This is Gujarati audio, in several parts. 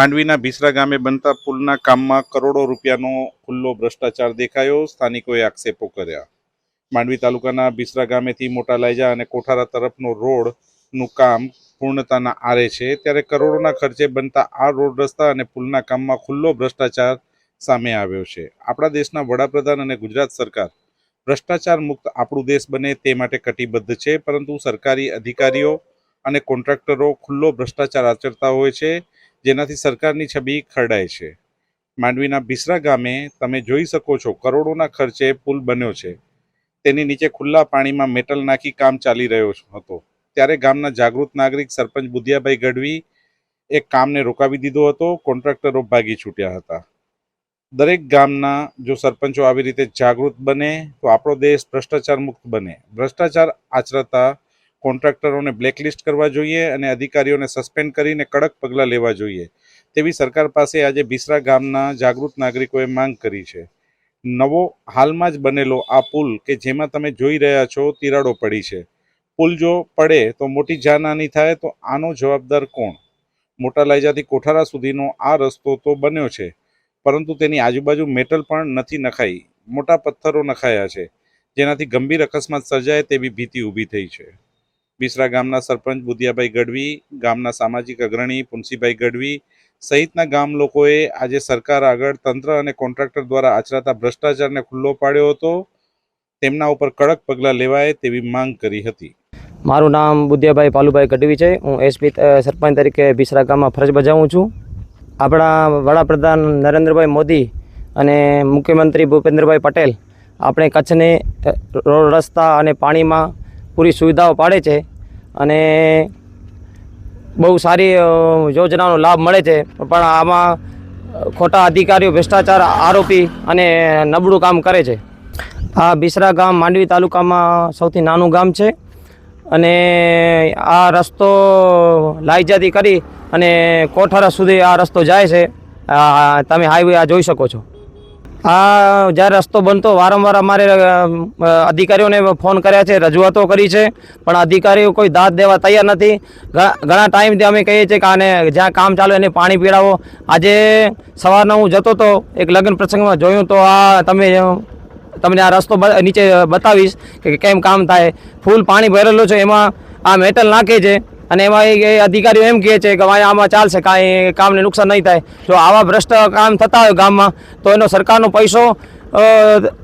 માંડવીના ભીસરા ગામે બનતા પુલના કામમાં કરોડો રૂપિયાનો ખુલ્લો ભ્રષ્ટાચાર દેખાયો. સ્થાનિકોએ આક્ષેપો કર્યા. માંડવી તાલુકાના ભીસરા ગામેથી મોટા લાયજા અને કોઠારા તરફનો રોડનું કામ પૂર્ણતાના આરે છે. ત્યારે કરોડોના ખર્ચે બનતા આ રોડ રસ્તા અને પુલના કામમાં ખુલ્લો ભ્રષ્ટાચાર સામે આવ્યો છે. આપણા દેશના વડાપ્રધાન અને ગુજરાત સરકાર ભ્રષ્ટાચાર મુક્ત આપણું દેશ બને તે માટે કટિબદ્ધ છે. પરંતુ સરકારી અધિકારીઓ અને કોન્ટ્રાક્ટરો ખુલ્લો ભ્રષ્ટાચાર આચરતા હોય છે. જેનાથી સરકારની છબી ખરડાય છે. માંડવીના બિસરા ગામે તમે જોઈ શકો છો કરોડોના ખર્ચે પુલ બન્યો છે. તેની નીચે ખુલ્લા પાણીમાં મેટલ નાખી કામ ચાલી રહ્યો હતો. ત્યારે ગામના જાગૃત નાગરિક સરપંચ બુધિયાભાઈ ગઢવી એ કામને રોકાવી દીધો હતો, કોન્ટ્રાક્ટરો ભાગી છૂટ્યા હતા. દરેક ગામના જો સરપંચો આવી રીતે જાગૃત બને, તો આપણો દેશ ભ્રષ્ટાચાર મુક્ત બને. ભ્રષ્ટાચાર આચરતા કોન્ટ્રાક્ટરોને બ્લેકલિસ્ટ કરવા જોઈએ અને અધિકારીઓને સસ્પેન્ડ કરીને કડક પગલાં લેવા જોઈએ. તેવી સરકાર પાસે આજે બિસરા ગામના જાગૃત નાગરિકોએ માંગ કરી છે. નવો હાલમાં જ બનેલો આ પુલ કે જેમાં તમે જોઈ રહ્યા છો તિરાડો પડી છે. પુલ જો પડે તો મોટી જાનહાની થાય તો આનો જવાબદાર કોણ? મોટા લાયજાથી કોઠારા સુધીનો આ રસ્તો તો બન્યો છે, પરંતુ તેની આજુબાજુ મેટલ પણ નથી નખાઈ. મોટા પથ્થરો નખાયા છે, જેનાથી ગંભીર અકસ્માત સર્જાય તેવી ભીતિ ઊભી થઈ છે. બિસરા ગામના સરપંચ બુધિયાભાઈ ગઢવી, ગામના સામાજિક અગ્રણી પુનસીભાઈ ગઢવી સહિતના ગામ લોકોએ આજે સરકાર આગળ તંત્ર અને કોન્ટ્રાક્ટર દ્વારા આચરાતા ભ્રષ્ટાચારને ખુલ્લો પાડ્યો હતો. તેમના ઉપર કડક પગલાં લેવાય તેવી માંગ કરી હતી. મારું નામ બુદ્ધિયાભાઈ પાલુભાઈ ગઢવી છે. હું એસપી સરપંચ તરીકે બિસરા ગામમાં ફરજ બજાવું છું. આપણા વડાપ્રધાન નરેન્દ્રભાઈ મોદી અને મુખ્યમંત્રી ભૂપેન્દ્રભાઈ પટેલ આપણે કચ્છને રોડ રસ્તા અને પાણીમાં પૂરી સુવિધાઓ પાડે છે અને બહુ સારી યોજનાનો લાભ મળે છે. પણ આમાં ખોટા અધિકારીઓ, ભ્રષ્ટાચાર આરોપી અને નબળું કામ કરે છે. આ બિસરા ગામ માંડવી તાલુકામાં સૌથી નાનું ગામ છે અને આ રસ્તો લાઈજાથી કરી અને કોઠારા સુધી આ રસ્તો જાય છે. તમે હાઈવે આ જોઈ શકો છો. આ જ્યારે રસ્તો બનતો, વારંવાર અમારે અધિકારીઓને ફોન કર્યા છે, રજૂઆતો કરી છે, પણ અધિકારીઓ કોઈ દાદ દેવા તૈયાર નથી. ઘણા ટાઈમથી અમે કહીએ છીએ કે આને જ્યાં કામ ચાલુ એને પાણી પીડાવો. આજે સવારના હું જતો હતો એક લગ્ન પ્રસંગમાં જોયું તો આ તમે, તમને આ રસ્તો નીચે બતાવીશ કે કેમ કામ થાય. ફૂલ પાણી ભરેલું છે, એમાં આ મેટલ નાખે છે. અને એમાં એ- અધિકારીઓ એમ કહે છે કે ભાઈ, આમાં ચાલશે, કાંઈ કામને નુકસાન નહીં થાય. જો આવા ભ્રષ્ટ કામ થતા હોય ગામમાં, તો એનો સરકારનો પૈસો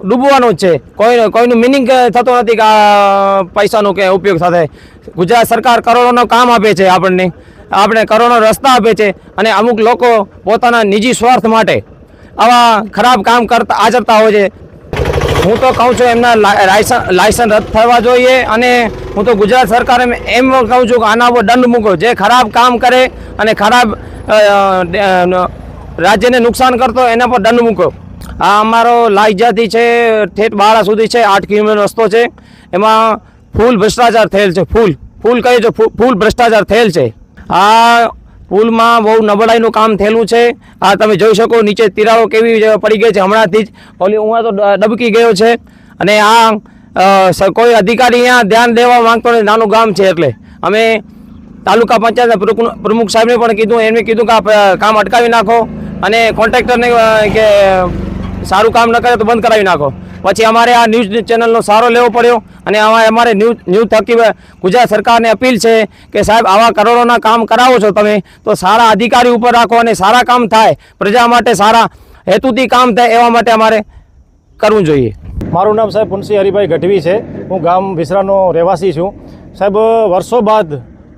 ડૂબવાનો જ છે. કોઈ કોઈનું મિનિંગ થતો નથી કે આ પૈસાનો કે ઉપયોગ સાથે. ગુજરાત સરકાર કરોડોનો કામ આપે છે આપણને. આપણે કરોડો રસ્તા આપે છે અને અમુક લોકો પોતાના નિજી સ્વાર્થ માટે આવા ખરાબ કામ કરતા આચરતા હોય છે. હું તો કહું છું એમના લાયસન લાયસન્સ રદ થવા જોઈએ અને હું તો ગુજરાત સરકાર એમ કહું છું કે આના ઉપર દંડ મૂકો. જે ખરાબ કામ કરે અને ખરાબ રાજ્યને નુકસાન કરતો એના પર દંડ મૂકો. આ અમારો લાઈજાથી છે, ઠેઠ બાળા સુધી છે, આઠ કિલોમીટર રસ્તો છે. એમાં ફૂલ ભ્રષ્ટાચાર થયેલ છે, ફૂલ. ફૂલ કહે છે ફૂલ ભ્રષ્ટાચાર થયેલ છે. આ પુલમાં બહુ નબળાઈનું કામ થયેલું છે. આ તમે જોઈ શકો, નીચે તિરાડો કેવી પડી ગઈ છે. હમણાંથી જ ઓલી હું તો ડબકી ગયો છે. અને આ કોઈ અધિકારી અહીંયા ધ્યાન દેવા માંગતો નથી. નાનું ગામ છે એટલે. અમે તાલુકા પંચાયતના પ્રમુખ સાહેબને પણ કીધું, એમને કીધું કે આપ કામ અટકાવી નાખો. અને કોન્ટ્રાક્ટરને કે, સારું કામ ન કરે તો બંધ કરાવી નાખો. પછી અમારે આ ન્યૂઝ ચેનલનો સારો લેવો પડ્યો અને આમાં અમારે ન્યૂઝ ન્યૂઝ થકી ગુજરાત સરકારને અપીલ છે કે સાહેબ, આવા કરોડોના કામ કરાવો છો તમે, તો સારા અધિકારી ઉપર રાખો અને સારા કામ થાય. પ્રજા માટે સારા હેતુથી કામ થાય એવા માટે અમારે કરવું જોઈએ. મારું નામ સાહેબ પુનસી હરિભાઈ ગઢવી છે. હું ગામ વિસરાનો રહેવાસી છું. સાહેબ, વર્ષો બાદ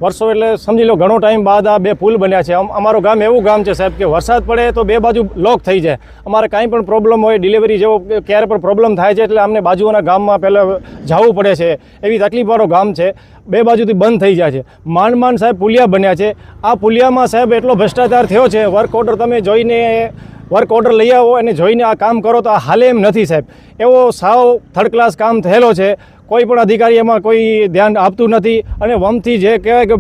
વર્ષો એટલે સમજી લો ઘણો ટાઈમ બાદ આ બે પુલ બન્યા છે. અમ- અમારું ગામ એવું ગામ છે સાહેબ કે વરસાદ પડે તો બે બાજુ લોક થઈ જાય. અમારે કાંઈ પણ પ્રોબ્લેમ હોય ડિલિવરી જેવો ક્યારે પણ પ્રોબ્લેમ થાય છે એટલે અમને બાજુના ગામમાં પહેલાં જવું પડે છે. એવી તકલીફવાળું ગામ છે. બે બાજુથી બંધ થઈ જાય છે. માંડ માંડ સાહેબ પુલિયા બન્યા છે. આ પુલિયામાં સાહેબ એટલો ભ્રષ્ટાચાર થયો છે. વર્ક ઓર્ડર તમે જોઈને વર્ક ઓર્ડર લઈ આવો અને જોઈને આ કામ કરો તો આ હાલે એમ નથી સાહેબ. એવો સાવ થર્ડ ક્લાસ કામ થયેલો છે. કોઈ પણ અધિકારી એમાં કોઈ ધ્યાન આપતું નથી અને વમથી જે કહેવાય કે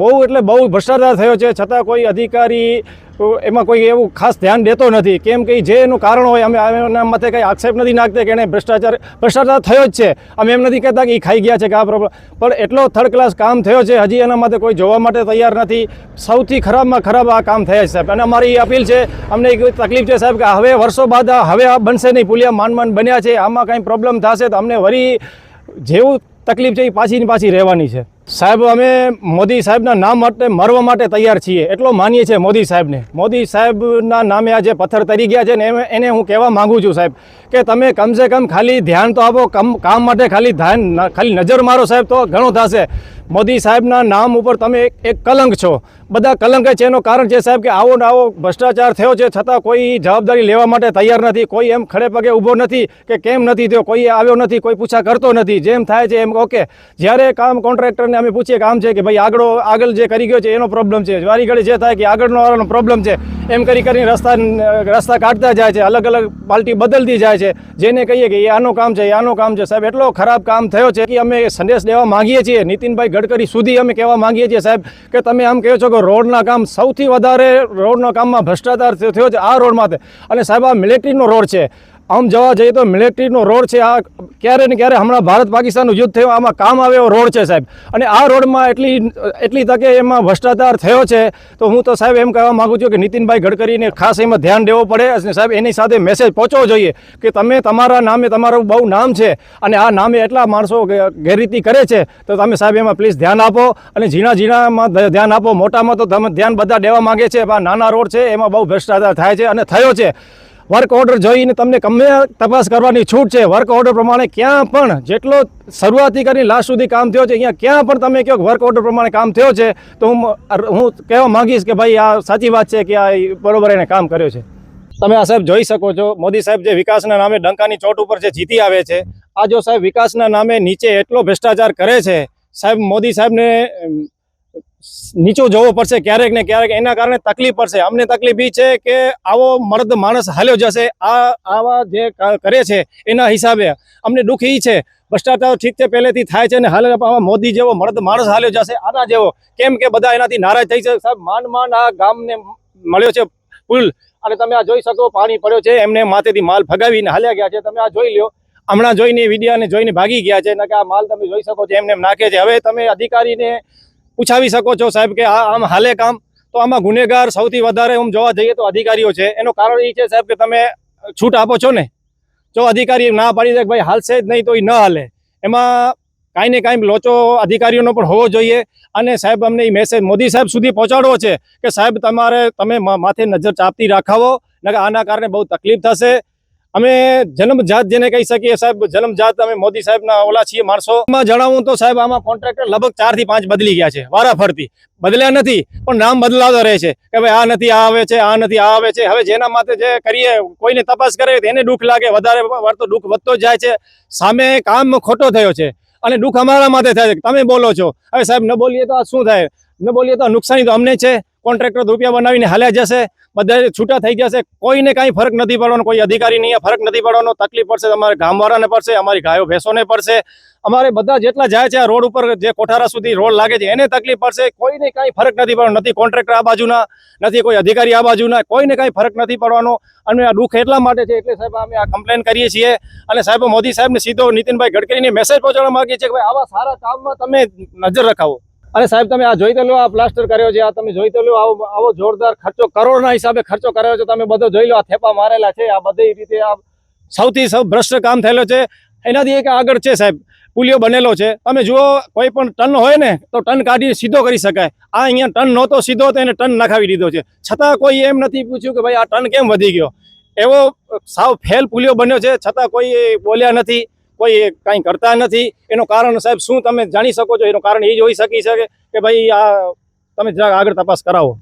બહુ એટલે બહુ ભ્રષ્ટાચાર થયો છે, છતાં કોઈ અધિકારી એમાં કોઈ એવું ખાસ ધ્યાન દેતો નથી. કેમ કે જે એનું કારણ હોય, અમે એના મતે કંઈ આક્ષેપ નથી નાખતા કે એને ભ્રષ્ટાચાર ભ્રષ્ટાચાર થયો જ છે. અમે એમ નથી કહેતા કે એ ખાઈ ગયા છે કે આ પ્રોબ્લેમ પણ એટલો થર્ડ ક્લાસ કામ થયો છે, હજી એના માટે કોઈ જોવા માટે તૈયાર નથી. સૌથી ખરાબમાં ખરાબ આ કામ થયા છે, સાહેબ. અને અમારી અપીલ છે, અમને એક તકલીફ છે, સાહેબ, કે હવે વર્ષો બાદ હવે આ બનશે નહીં. પુલિયા માન માન બન્યા છે. આમાં કંઈ પ્રોબ્લેમ થશે તો અમને વળી જેવું તકલીફ છે એ પાછી પાછી રહેવાની છે. સાહેબ, અમે મોદી સાહેબના નામ માટે મરવા માટે તૈયાર છીએ. એટલો માનીએ છીએ મોદી સાહેબને. મોદી સાહેબના નામે આ જે પથ્થર તરી ગયા છે ને એને હું કહેવા માંગુ છું સાહેબ કે તમે કમસે કમ ખાલી ધ્યાન તો આપો કામ માટે ખાલી ધ્યાન ખાલી નજર મારો સાહેબ તો ઘણું થશે. મોદી સાહેબના નામ ઉપર તમે એક કલંક છો. બધા કલંક છે. એનું કારણ છે સાહેબ કે આવો ને આવો ભ્રષ્ટાચાર થયો છે છતાં કોઈ જવાબદારી લેવા માટે તૈયાર નથી. કોઈ એમ ખડે પગે ઊભો નથી કે કેમ નથી થયો. કોઈ આવ્યો નથી, કોઈ પૂછા કરતો નથી. જેમ થાય છે એમ ઓકે. જ્યારે કામ કોન્ટ્રાક્ટરને અમે પૂછીએ કામ છે કે ભાઈ આગળ આગળ જે કરી ગયો છે એનો પ્રોબ્લેમ છે. વારી ઘડી જે થાય કે આગળનો પ્રોબ્લેમ છે. એમ કરી કરીને રસ્તા રસ્તા કાઢતા જાય છે. અલગ અલગ પાર્ટી બદલતી જાય છે. જેને કહીએ કે એ આનું કામ છે, એ આનું કામ છે. સાહેબ, એટલો ખરાબ કામ થયો છે કે અમે સંદેશ લેવા માંગીએ છીએ. નીતિનભાઈ ગડકરી સુધી અમે કહેવા માંગીએ છીએ, સાહેબ, કે તમે આમ કહો છો કે રોડના કામ સૌથી વધારે રોડના કામમાં ભ્રષ્ટાચાર થયો છે આ રોડ માટે. અને સાહેબ, આ મિલિટરીનો રોડ છે. આમ જવા જઈએ તો મિલિટરીનો રોડ છે, આ ક્યારે ને ક્યારે હમણાં ભારત પાકિસ્તાનનું યુદ્ધ થયું, આમાં કામ આવે એવો રોડ છે સાહેબ. અને આ રોડમાં એટલી એટલી તકે એમાં ભ્રષ્ટાચાર થયો છે, તો હું તો સાહેબ એમ કહેવા માગું છું કે નીતિનભાઈ ગડકરીને ખાસ એમાં ધ્યાન દેવું પડે અને સાહેબ એની સાથે મેસેજ પહોંચવો જોઈએ કે તમે તમારા નામે તમારું બહુ નામ છે અને આ નામે એટલા માણસો ગેરરીતિ કરે છે, તો તમે સાહેબ એમાં પ્લીઝ ધ્યાન આપો અને ઝીણા ઝીણામાં ધ્યાન આપો, મોટામાં તો તમે ધ્યાન બધા દેવા માંગે છે, આ નાના રોડ છે, એમાં બહુ ભ્રષ્ટાચાર થાય છે અને થયો છે. વર્ક ઓર્ડર જોઈને તમને ગમે તપાસ કરવાની છૂટ છે. વર્ક ઓર્ડર પ્રમાણે ક્યાં પણ જેટલો શરૂઆતથી કરીને લાસ્ટ સુધી કામ થયો છે, અહીંયા ક્યાં પણ તમે કહો વર્ક ઓર્ડર પ્રમાણે કામ થયો છે, તો હું હું કહેવા માંગીશ કે ભાઈ આ સાચી વાત છે કે આ બરોબર એને કામ કર્યો છે. તમે આ સાહેબ જોઈ શકો છો, મોદી સાહેબ જે વિકાસના નામે ડંકાની ચોટ ઉપર જે જીતી આવે છે, આ જો સાહેબ વિકાસના નામે નીચે એટલો ભ્રષ્ટાચાર કરે છે, સાહેબ મોદી સાહેબને નીચો જવો પડશે ક્યારેક ને ક્યારેક. એના કારણે તકલીફ પડશે. અમને તકલીફ એ છે કે આવો મર્દ માણસ હાલ્યો જશે. આ, આવા જે કરે છે, એના હિસાબે. અમને દુઃખ એ છે. ભ્રષ્ટાચાર ઠીક છે, પહેલેથી થાય છે અને હાલ મોદી જેવો મર્દ માણસ હાલ્યો જશે, આના જેવો. કેમ કે બધા એનાથી નારાજ થઈ છે. સાહેબ માંડ માંડ આ ગામને મળ્યો છે પુલ અને તમે આ જોઈ શકો, પાણી પડ્યો છે, એમને માથેથી માલ ફગાવીને હાલ્યા ગયા છે. તમે આ જોઈ લ્યો. હમણાં જોઈને વિડીયાને જોઈને ભાગી ગયા છે. કે આ માલ તમે જોઈ શકો છો, એમને નાખે છે. હવે તમે અધિકારીને પૂછાવી શકો છો સાહેબ કે આમ હાલે કામ? તો આમાં ગુનેગાર સૌથી વધારે આમ જોવા જઈએ તો અધિકારીઓ છે. એનું કારણ એ છે સાહેબ કે તમે છૂટ આપો છો ને? જો અધિકારી ના પાડી દે ભાઈ હાલશે જ નહીં તો એ ન હાલે. એમાં કાંઈ ને કાંઈ લોચો અધિકારીઓનો પણ હોવો જોઈએ અને સાહેબ અમને એ મેસેજ મોદી સાહેબ સુધી પહોંચાડવો છે કે સાહેબ તમારે તમે માથે નજર ચાપતી રાખાવો નકર આના કારણે બહુ તકલીફ થશે. અમે જન્મજાત જેને કહી શકીએ સાહેબ, જન્મજાત અમે મોદી સાહેબના ઓલા છીએ, માણસો. માં જણાવું તો સાહેબ, આમાં કોન્ટ્રાક્ટર લગભગ ચારથી પાંચ બદલી ગયા છે, વારાફરતી. બદલ્યા નથી, પણ નામ બદલાતો રહે છે, કે ભાઈ આ નથી, આ આવે છે, આ નથી, આ આવે છે. હવે જેના માટે જે કરીએ, કોઈને તપાસ કરે એને દુઃખ લાગે. વધારે વાર્તો દુઃખ વધતો જાય છે. સામે કામ ખોટો થયો છે, અને દુઃખ અમારા માથે થાય છે. તમે બોલો છો. હવે સાહેબ, ન બોલીએ તો આ શું થાય? ન બોલીએ તો નુકસાની તો અમને છે. કોન્ટ્રાક્ટર રૂપિયા બનાવીને હાલ્યા જશે, બધા છૂટા થઈ જશે, કોઈને કાંઈ ફરક નથી પડવાનો, કોઈ અધિકારી નહીં, ફરક નથી પડવાનો, તકલીફ પડશે અમારે ગામવાળાને પડશે, અમારી ગાયો ભેંસોને પડશે. અમારે બધા જેટલા જાય છે આ રોડ ઉપર, જે કોઠારા સુધી રોડ લાગે છે, એને તકલીફ પડશે, કોઈને કાંઈ ફરક નથી પડવાનો, નથી કોન્ટ્રાક્ટર આ બાજુના, નથી કોઈ અધિકારી આ બાજુના, કોઈને કાંઈ ફરક નથી પડવાનો. અને આ દુઃખ એટલા માટે છે, એટલે સાહેબ અમે આ કમ્પ્લેન કરીએ છીએ. અને સાહેબ મોદી સાહેબને સીધો નીતિનભાઈ ગડકરીને મેસેજ પહોંચાડવા માંગીએ છીએ કે ભાઈ આવા સારા કામમાં તમે નજર રખાવો. અને સાહેબ, તમે આ જોઈ તો લો, આ પ્લાસ્ટર કર્યો છે, આ તમે જોઈ તો લો, આવો આવો જોરદાર ખર્ચો, કરોડના હિસાબે ખર્ચો કર્યો છે, તમે બધો જોઈ લો, આ થેપા મારેલા છે, આ બધી રીતે આ સૌથી સૌ ભ્રષ્ટ કામ થયેલો છે. એનાથી એક આગળ છે સાહેબ, પુલિયો બનેલો છે. તમે જુઓ, કોઈ પણ ટન હોય ને, તો ટન કાઢી સીધો કરી શકાય. આ અહીંયા ટન નહોતો સીધો, તો એને ટન નખાવી દીધો છે. છતાં કોઈ એમ નથી પૂછ્યું કે ભાઈ આ ટન કેમ વધી ગયો. એવો સાવ ફેલ પુલિયો બન્યો છે, છતાં કોઈ બોલ્યા નથી. કોઈ કાંઈ કરતા નથી. એનું કારણ સાહેબ શું તમે જાણી શકો છો? એનું કારણ એ જ હોઈ શકી શકે કે ભાઈ આ તમે જરાક આગળ તપાસ કરાવો.